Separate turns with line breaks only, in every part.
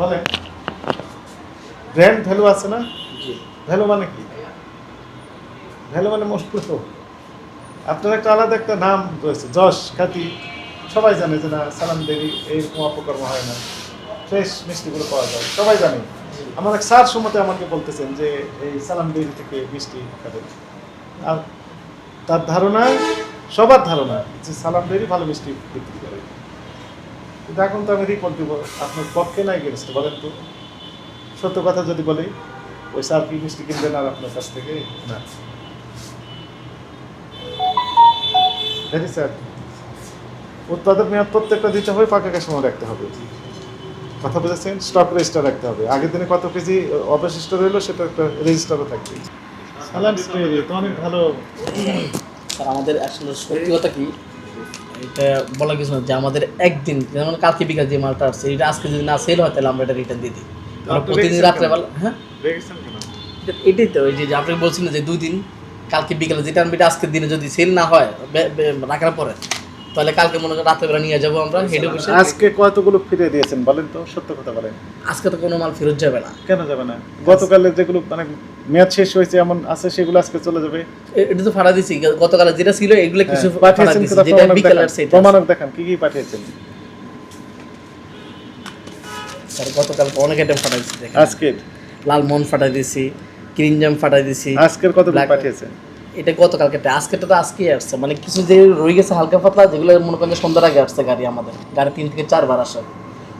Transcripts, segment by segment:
বলেন brand value আছে না? ভ্যালু মানে কি? ভ্যালু মানে মূল্য আপনার একটা আলাদা একটা নাম রয়েছে যশ খ্যাতি। সবাই জানে যে না সালাম দেরি এইরকম অপকর্ম হয় না। ফ্রেশ মিষ্টিগুলো পাওয়া যায় সবাই জানে। আমার এক স্যার সমতে আমাকে বলতেছেন যে এই সালাম ডেরি থেকে মিষ্টি খাবেন। আর তার ধারণা সবার ধারণা যে সালাম ডেরি ভালো মিষ্টি বিক্রি করে। কিন্তু এখন তো আমি রিপোর্ট দিব। আপনার পক্ষে নাই গেছে বলেন তো। সত্য কথা যদি বলি, ওই স্যার কি মিষ্টি কিনবেন আর আপনার কাছ থেকে? না। ভেরি স্যার উৎপাদক মেয়াদ প্রত্যেকটা দিতে হবে পাকা সময় রাখতে হবে। কথা বুঝেছেন? স্টক রেজিস্টার রাখতে হবে। আগের দিনে কত কেজি অবশিষ্ট রইল, সেটা একটা রেজিস্টারও থাকবে। সালাম তো অনেক ভালো
আমাদের আসলে সত্যি কথা কি এটা বলা কিছু না যে আমাদের একদিন যেমন কালকে বিকাল যে মালটা আসছে এটা আজকে যদি না সেল হয় তাহলে আমরা এটা রিটার্ন দিয়ে দিই। আমরা প্রতিদিন
রাত্রে
রাত্রেবেলা হ্যাঁ? এটাই তো ওই যে আপনি বলছিলেন যে দুই দিন কালকে বিকালে যেটা আনবে আজকের দিনে যদি সেল না হয় রাখার পরে। তাহলে কালকে মনে রাত্রেবেলা নিয়ে যাব আমরা হেড অফিসে
আজকে কতগুলো ফিরে দিয়েছেন বলেন তো সত্য কথা বলেন।
আজকে তো কোনো মাল ফেরত যাবে না।
কেন যাবে না? গতকালে যেগুলো মানে মেয়াদ শেষ হয়েছে এমন আছে সেগুলো আজকে চলে যাবে?
এটা তো ফাটা গতকালে যেটা ছিল এগুলো কিছু
হ্যাঁ, পাঠিয়েছেন
যেটা
দেখান। প্রমাণক দেখান কি কি পাঠিয়েছেন?
স্যার গতকাল অনেক আইটেম দেখেন। লাল মন ফাটাই দিছি ক্রিম জাম ফাটাই দিছি
আজকের
Black-
পাঠিয়েছেন?
এটা গতকালকে আজকেটা তো আজকেই আসছে। মানে কিছু যে রয়ে গেছে হালকা পাতলা যেগুলো মনে করেন সন্ধ্যার আগে আসছে গাড়ি আমাদের। গাড়ি তিন থেকে চারবার আসে।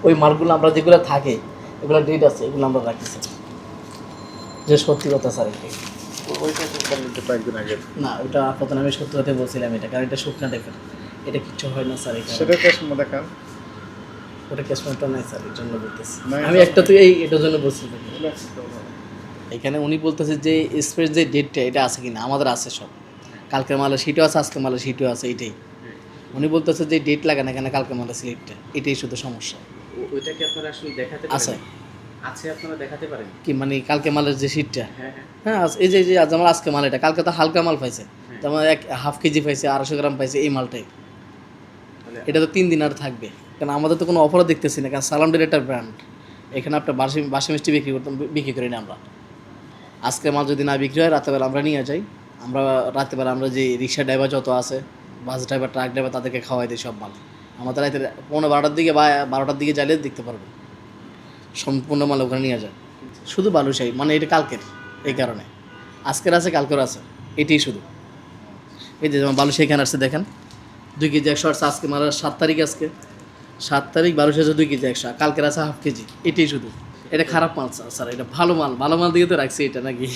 ওই মালগুলো আমরা যেগুলো থাকে এগুলো ডেট আছে এগুলো আমরা রাখতেছি। যে সত্যি কথা স্যার
আগে।
না ওটা আপাতত আমি সত্যি কথা বলছিলাম এটা কারণ এটা শুকনা টাইপের এটা কিচ্ছু হয় না স্যার এটা
সেটা দেখান
ওটা ক্যাশমেন্টটা নাই স্যার এর জন্য বলতেছি। আমি একটা তো এই এটার জন্য বলছি। এখানে উনি বলতেছে যে স্পেস যে ডেটটা এটা আছে কিনা? আমাদের আছে সব। কালকের মালে সিটও আছে আজকের মালে সিটও আছে এটাই। উনি বলতেছে যে ডেট লাগে না এখানে কালকের মালে সিলেটটা এটাই শুধু সমস্যা।
ও- ওইটা কি আপনারা আসলে দেখাতে
আছে।
আছে আপনারা দেখাতে পারেন?
কি মানে কালকে মালের যে সিটটা
হ্যাঁ হ্যাঁ।
হ্যাঁ এই যে এই যে আজ আমার আজকে মাল এটা কালকে তো হালকা মাল পাইছে। যেমন এক হাফ কেজি পাইছে আড়াইশো গ্রাম পাইছে এই মালটাই এটা তো তিন দিন আর থাকবে। কারণ আমাদের তো কোনো অফারও দেখতেছি না কারণ সালাম ডের একটা ব্র্যান্ড এখানে আপনার বাসি বাসি মিষ্টি বিক্রি করতাম বিক্রি করি না আমরা। আজকে মাল যদি না বিক্রি হয়, রাতেবেলা আমরা নিয়ে যাই। আমরা রাতেবেলা আমরা যে রিক্সা ড্রাইভার যত আছে বাস ড্রাইভার ট্রাক ড্রাইভার তাদেরকে খাওয়াই দিই সব মাল। আমাদের রাতে পনেরো বারোটার দিকে বা বারোটার দিকে যাইলে দেখতে পারবেন সম্পূর্ণ মাল ওখানে নিয়ে যায়। শুধু বালুশাহী মানে এটা কালকের, এই কারণে। আজকের আছে, কালকের আছে, এটাই শুধু। এই যে যেমন বালুশাহী এখানে আসছে, দেখেন। দুই কেজি একশো আসছে আজকে মানে সাত তারিখ আজকে। সাত তারিখ বারোশো দুই কেজি একশো, কালকের আছে হাফ কেজি, এটাই শুধু। এটা খারাপ মাল স্যার এটা ভালো মাল। ভালো মাল দিয়ে তো রাখছি এটা নাকি?